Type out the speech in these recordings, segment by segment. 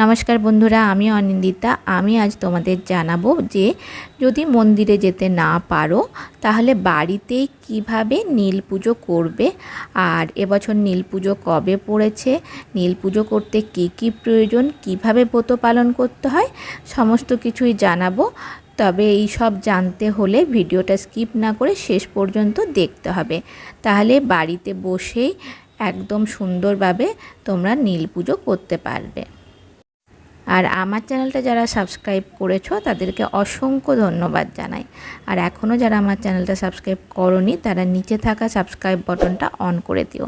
নমস্কার বন্ধুরা, আমি অনিন্দিতা। আমি আজ তোমাদের জানাব যে, যদি মন্দিরে যেতে না পারো, তাহলে বাড়িতেই কীভাবে নীল পুজো করবে? আর এবছর নীল পুজো কবে পড়েছে? নীল পুজো করতে কি কি প্রয়োজন? কীভাবে ব্রত পালন করতে হয়? সমস্ত কিছুই জানাব। তবে এই সব জানতে হলে ভিডিওটা স্কিপ না করে শেষ পর্যন্ত দেখতে হবে। তাহলে বাড়িতে বসেই একদম সুন্দরভাবে তোমরা নীল পুজো করতে পারবে। আর আমার চ্যানেলটা যারা সাবস্ক্রাইব করেছ, তাদেরকে অসংখ্য ধন্যবাদ জানাই। আর এখনও যারা আমার চ্যানেলটা সাবস্ক্রাইব করনি, তারা নিচে থাকা সাবস্ক্রাইব বাটনটা অন করে দিও।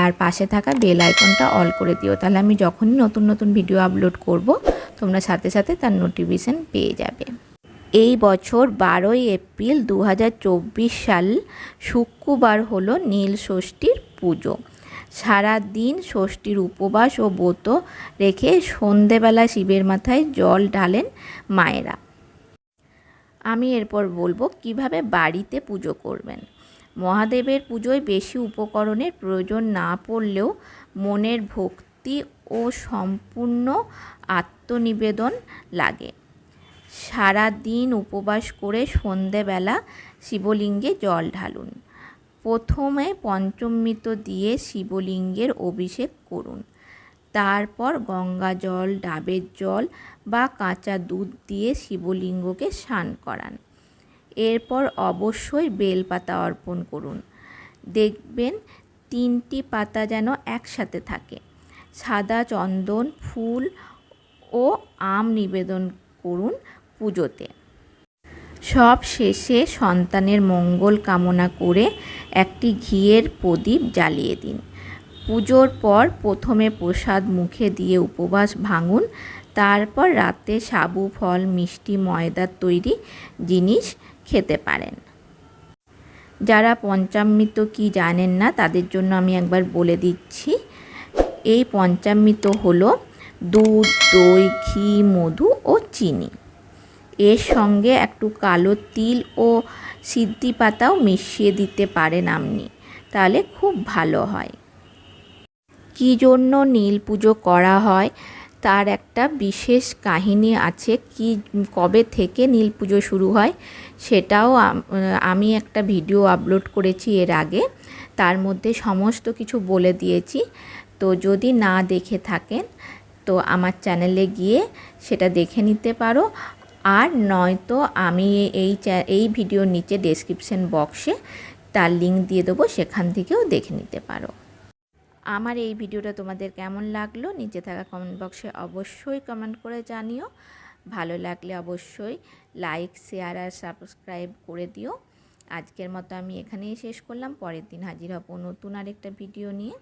আর পাশে থাকা বেল আইকনটা অল করে দিও। তাহলে আমি যখনই নতুন নতুন ভিডিও আপলোড করব, তোমরা সাথে সাথে তার নোটিফিকেশান পেয়ে যাবে। এই বছর বারোই এপ্রিল দু হাজার চব্বিশ সাল শুক্রবার হলো নীল ষষ্ঠীর পুজো। সারা দিন ষষ্ঠীর উপবাস ও ব্রত রেখে সন্ধেবেলা শিবের মাথায় জল ঢালেন মায়েরা। আমি এরপর বলব কীভাবে বাড়িতে পুজো করবেন। মহাদেবের পুজোয় বেশি উপকরণের প্রয়োজন না পড়লেও মনের ভক্তি ও সম্পূর্ণ আত্মনিবেদন লাগে। সারা দিন উপবাস করে সন্ধেবেলা শিবলিঙ্গে জল ঢালুন। প্রথমে পঞ্চমৃত দিয়ে শিবলিঙ্গের অভিষেক করুন। তারপর গঙ্গা জল, ডাবের জল বা কাঁচা দুধ দিয়ে শিবলিঙ্গকে স্নান করান। এরপর অবশ্যই বেলপাতা অর্পণ করুন। দেখবেন তিনটি পাতা যেন একসাথে থাকে। সাদা চন্দন, ফুল ও আম নিবেদন করুন পুজোতে। সব শেষে সন্তানের মঙ্গল কামনা করে একটি ঘিয়ের প্রদীপ জ্বালিয়ে দিন। পুজোর পর প্রথমে প্রসাদ মুখে দিয়ে উপবাস ভাঙুন, তারপর রাতে সাবু, ফল, মিষ্টি, ময়দার তৈরি জিনিস খেতে পারেন। যারা পঞ্চামৃত কি জানেন না, তাদের জন্য আমি একবার বলে দিচ্ছি, এই পঞ্চামৃত হলো দুধ, দই, ঘি, মধু ও চিনি। এর সঙ্গে একটু কালো তিল ও সিদ্ধি পাতাও মিশিয়ে দিতে পারেন আপনি, তাহলে খুব ভালো হয়। কী জন্য নীল পুজো করা হয়? তার একটা বিশেষ কাহিনী আছে, কি, কবে থেকে নীল পুজো শুরু হয় সেটাও আমি একটা ভিডিও আপলোড করেছি এর আগে, তার মধ্যে সমস্ত কিছু বলে দিয়েছি। তো যদি না দেখে থাকেন, তো আমার চ্যানেলে গিয়ে সেটা দেখে নিতে পারো। আর নয়তো আমি এই এই ভিডিওর নিচে ডেসক্রিপশন বক্সে তার লিঙ্ক দিয়ে দেবো, সেখান থেকেও দেখে নিতে পারো। আমার এই ভিডিওটা তোমাদের কেমন লাগল? নিচে থাকা কমেন্ট বক্সে অবশ্যই কমেন্ট করে জানিও। ভালো লাগলে অবশ্যই লাইক শেয়ার আর সাবস্ক্রাইব করে দিও। আজকের মতো আমি এখানেই শেষ করলাম। পরের দিন হাজির হব নতুন আরেকটা ভিডিও নিয়ে।